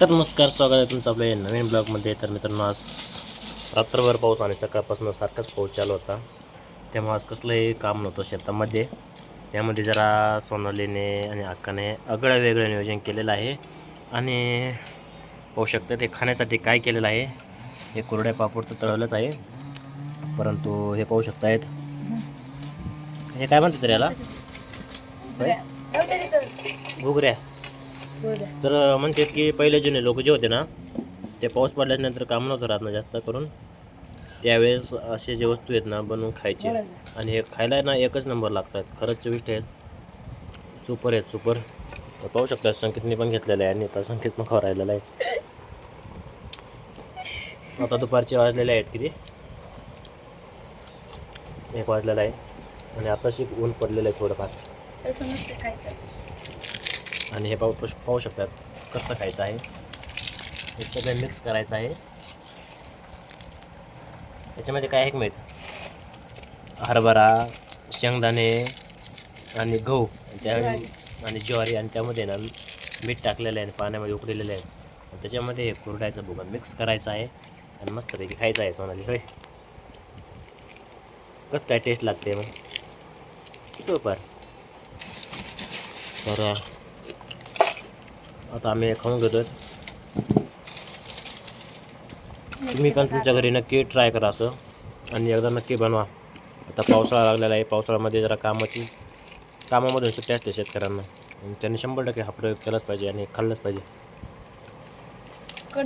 तर नमस्कार स्वागत आहे तुमचं आपल्या नवीन ब्लॉगमध्ये. तर मित्रांनो आज रात्रभर पाऊस आणि सकाळपासून सारखाच पाऊस चालू होता. त्यामुळे आज कसलंही काम नव्हतं शेतामध्ये. त्यामध्ये जरा सोनालीने आणि अक्काने आगळं वेगळं नियोजन केलेलं आहे. आणि पाहू शकता ते खाण्यासाठी काय केलेलं आहे हे कुरड्या पापड तर तळवलंच आहे. परंतु हे पाहू शकतायत. हे काय म्हणतात रे याला? घुगऱ्या तर म्हणतात की पहिले जुने लोक जे होते ना ते पाऊस पडल्यानंतर काम नव्हतं राहत ना जास्त करून. त्यावेळेस असे जे वस्तू आहेत ना बनवून खायचे. आणि हे खायला ना एकच नंबर लागतात. खरंच चविष्ट आहेत. सुपर आहेत सुपर. तर पाहू शकता संकेतने पण घेतलेलं आहे. आणि आता संकेत पण खावा राहिलेला आहे. आता दुपारचे वाजलेले आहेत किती? एक वाजलेला आहे. आणि आताशी ऊन पडलेलं आहे थोडंफार. आणि हे पाहू पाहू शकतात कसं खायचं आहे. हे सगळं मिक्स करायचं आहे. त्याच्यामध्ये काय आहे माहीत हरभरा शेंगदाणे आणि गहू. त्या आणि ज्वारी आणि त्यामध्ये ना मीठ टाकलेलं आहे आणि पाण्यामध्ये उकडलेलं आहे. त्याच्यामध्ये हे कुरडायचं बघून मिक्स करायचं आहे. आणि मस्तपैकी खायचं आहे सोनाली होय. कसं काय टेस्ट लागते मग? सुपर तर आता आम्ही खाऊन घेतोय. तुम्ही पण तुमच्या घरी नक्की ट्राय करा असं. आणि एकदा नक्की बनवा. आता पावसाळा लागलेला आहे. पावसाळ्यामध्ये जरा कामाची कामामधून सुट्टी असते शेतकऱ्यांना. आणि त्यांनी शंभर टक्के हा प्रयोग केलाच पाहिजे आणि खाल्लंच पाहिजे.